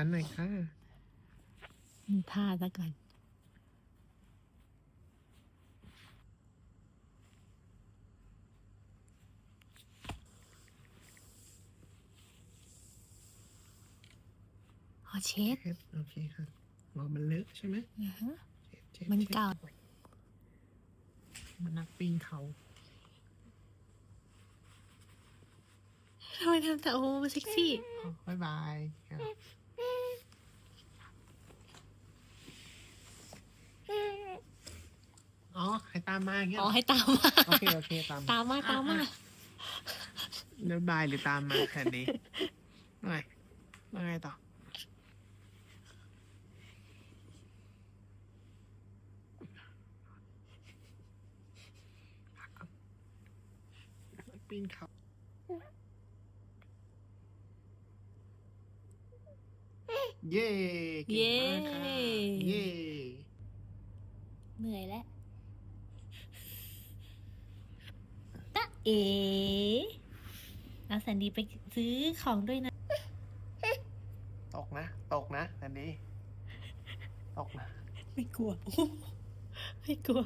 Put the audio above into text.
านหน่อยค่ะมีท่าซะก่อนอ๋อเช็ด เช็ดโอเคค่ะรอมันเลอะใช่ไหมอือฮะเช็ดเช็ดมันช็ดเก่า มันนักปีนเขาทำไมทำแต่โอ้เซ็กซี่ อ๋อบายบายครับอ๋อ ให้ตามมาอย่างเงี้ยอ๋อเหรอให้ตามมา โอเคโอเคตามตามมาตามมาแล้วบายหรือตามมาแค่นี้ว่าไงว่าไงต่อพักก่อนปีนเขาเย้เก่งมากค่ะเย้ เย้ เหนื่อยแล้วตะ เอ๋เอาแซนดี้ไปซื้อของด้วยนะ ตกนะ ตกนะอันนี้ตกนะ ไม่กลัว ไม่กลัว